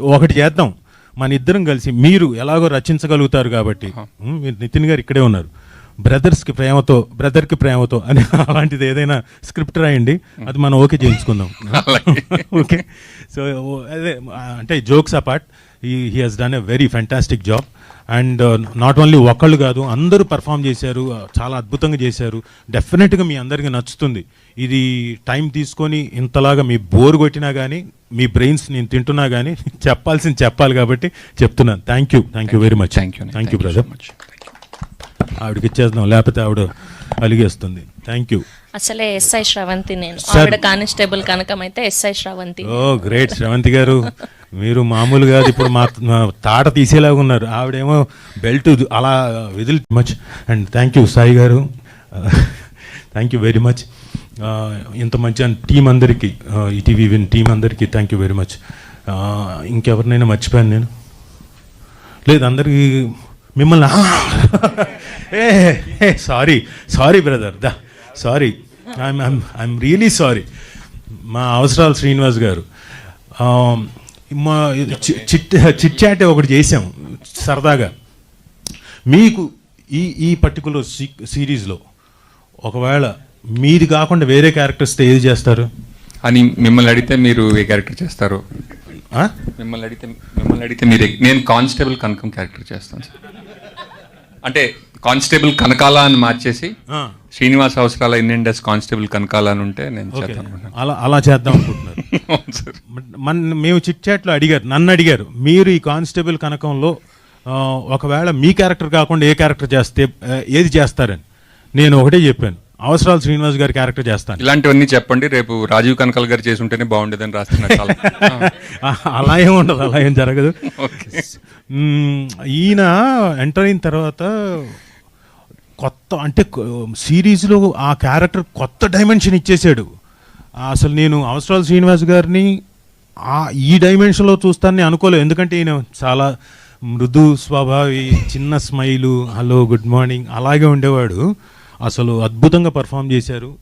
ఒకటి చేద్దాం. మన ఇద్దరం కలిసి మీరు ఎలాగో రచించగలుగుతారు కాబట్టి. మీరు నితిన్ గారు ఇక్కడే ఉన్నారు. బ్రదర్స్కి ప్రేమతో బ్రదర్కి ప్రేమతో అని అలాంటిది ఏదైనా స్క్రిప్ట్ రాయండి. అది మనం ఓకే చేయించుకుందాం. ఓకే. సో అదే అంటే జోక్స్ అపార్ట్ ఈ he has done a very fantastic job. And not only ఒకళ్ళు కాదు అందరూ పర్ఫామ్ చేశారు చాలా అద్భుతంగా చేశారు. డెఫినెట్గా మీ అందరికీ నచ్చుతుంది. ఇది టైం తీసుకొని ఇంతలాగా మీ బోర్ కొట్టినా కానీ మీ బ్రెయిన్స్ నేను తింటున్నా కానీ చెప్పాల్సింది చెప్పాలి కాబట్టి చెప్తున్నాను. Thank you. Thank you very much. Thank you thank you brother. ఆవిడకి ఇచ్చేద్దాం లేకపోతే ఆవిడ అలిగేస్తుంది. థ్యాంక్ యూ అసలే ఎస్ఐ శ్రవంతి నేను. ఆవిడ కానిస్టేబుల్ కనకం అయితే SI Sravanthi oh great Sravanthi గారు. మీరు మామూలు కాదు. ఇప్పుడు మా మా తాట తీసేలాగా ఉన్నారు. ఆవిడేమో బెల్ట్ అలా విదిల్ much and thank you Sai గారు. థ్యాంక్ యూ వెరీ మచ్ ఇంత మంచి టీం అందరికీ ఈటీవీ విన్ టీం అందరికీ థ్యాంక్ యూ వెరీ మచ్ ఇంకెవరినైనా మర్చిపోయాను నేను? లేదు అందరికీ మిమ్మల్ని ఏ sorry sorry brother the sorry I'm I'm really sorry మా అవసరాలు శ్రీనివాస్ గారు. ఆ, మా చిట్ చిట్ చాట్ ఒకటి చేసాం సరదాగా. మీకు ఈ ఈ పర్టికులర్ సిరీస్లో ఒకవేళ మీది కాకుండా వేరే క్యారెక్టర్స్తో ఏది చేస్తారు? అని మిమ్మల్ని అడిగితే మీరు ఏ క్యారెక్టర్ చేస్తారు? మిమ్మల్ని అడిగితే మిమ్మల్ని అడిగితే మీరు. నేను కానిస్టేబుల్ కనకం క్యారెక్టర్ చేస్తాను సార్. అంటే కానిస్టేబుల్ కనకాల అని మార్చేసి. శ్రీనివాస్ అవసరాల ఇండియన్ కానిస్టేబుల్ కనకాల అని ఉంటే నేను చేద్దాం అనుకుంటున్నాను. అలా అలా చేద్దాం అనుకుంటున్నారు. సార్. మన మేము చిట్ చాట్లో అడిగారు నన్ను అడిగారు మీరు ఈ కానిస్టేబుల్ కనకంలో ఒకవేళ మీ క్యారెక్టర్ కాకుండా ఏ క్యారెక్టర్ చేస్తే ఏది చేస్తారని. నేను ఒకటే చెప్పాను అవసరాలు శ్రీనివాస్ గారి క్యారెక్టర్ చేస్తాను. ఇలాంటివన్నీ చెప్పండి రేపు రాజీవ్ కనకాల గారు చేసి ఉంటేనే బాగుండేదని రాస్తున్నారు ఆ, అలా ఏం ఉండదు అలా ఏం జరగదు. ఈయన ఎంటర్ అయిన తర్వాత కొత్త అంటే సిరీస్లో ఆ క్యారెక్టర్ కొత్త డైమెన్షన్ ఇచ్చేసాడు. అసలు నేను అవసరాలు శ్రీనివాస్ గారిని ఆ ఈ డైమెన్షన్లో చూస్తానని అనుకోలేదు. ఎందుకంటే ఈయన చాలా మృదు స్వభావి చిన్న స్మైలు హలో గుడ్ మార్నింగ్ అలాగే ఉండేవాడు. అసలు అద్భుతంగా పర్ఫామ్ చేశారు.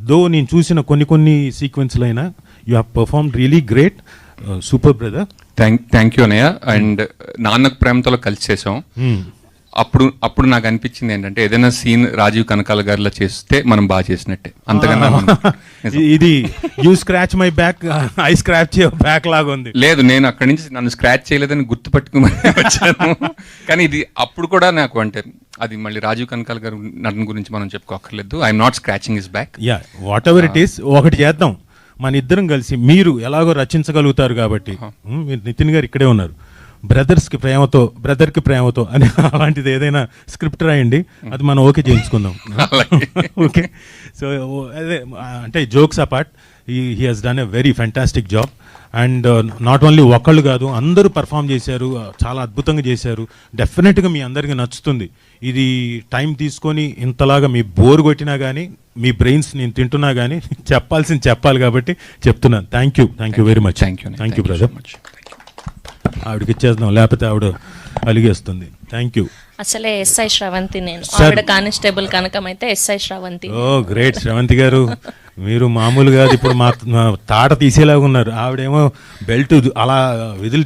దో నేను చూసిన కొన్ని కొన్ని సీక్వెన్స్లు అయినా you have perform really great super brother. Thank thank you అన్నయ్య. అండ్ నాన్నకు ప్రేమతో కలిసి చేసాం. అప్పుడు అప్పుడు నాకు అనిపించింది ఏంటంటే ఏదైనా సీన్ రాజీవ్ కనకాల గారిలో చేస్తే మనం బాగా చేసినట్టే. అంతకన్నా. ఇది you scratch my back I scratch back లాగా ఉంది. లేదు నేను అక్కడి నుంచి నన్ను స్క్రాచ్ చేయలేదని గుర్తుపట్టుకుని వచ్చాను. కానీ ఇది అప్పుడు కూడా నాకు అంటే అది మళ్ళీ రాజీవ్ కనకాల గారి నటన గురించి మనం చెప్పుకోకర్లేదు I'm not scratching is back yeah whatever it is ఒకటి చేద్దాం. మన ఇద్దరం కలిసి మీరు ఎలాగో రచించగలుగుతారు కాబట్టి. మీరు నితిన్ గారు ఇక్కడే ఉన్నారు. బ్రదర్స్కి ప్రేమతో బ్రదర్కి ప్రేమతో అని అలాంటిది ఏదైనా స్క్రిప్ట్ రాయండి. అది మనం ఓకే చేయించుకుందాం. ఓకే. సో అదే అంటే జోక్స్ అపార్ట్ ఈ he has done a very fantastic job and not only ఒకళ్ళు కాదు అందరూ పర్ఫామ్ చేశారు uh, చాలా అద్భుతంగా చేశారు. డెఫినెట్గా మీ అందరికీ నచ్చుతుంది. ఇది టైం తీసుకొని ఇంతలాగా మీ బోర్ కొట్టినా కానీ మీ బ్రెయిన్స్ నేను తింటున్నా కానీ చెప్పాల్సింది చెప్పాలి కాబట్టి చెప్తున్నాను. Thank you thank you very much thank you thank you brother ఆవిడకి ఇచ్చేద్దాం లేకపోతే ఆవిడ అలిగేస్తుంది. థ్యాంక్ యూ అసలే ఎస్ఐ శ్రవంతి నేను. ఆవిడ కానిస్టేబుల్ కనకం అయితే SI Sravanthi oh great Sravanthi గారు. మీరు మామూలు కాదు. ఇప్పుడు మా మా తాట తీసేలాగా ఉన్నారు. ఆవిడేమో బెల్ట్ అలా విదిల్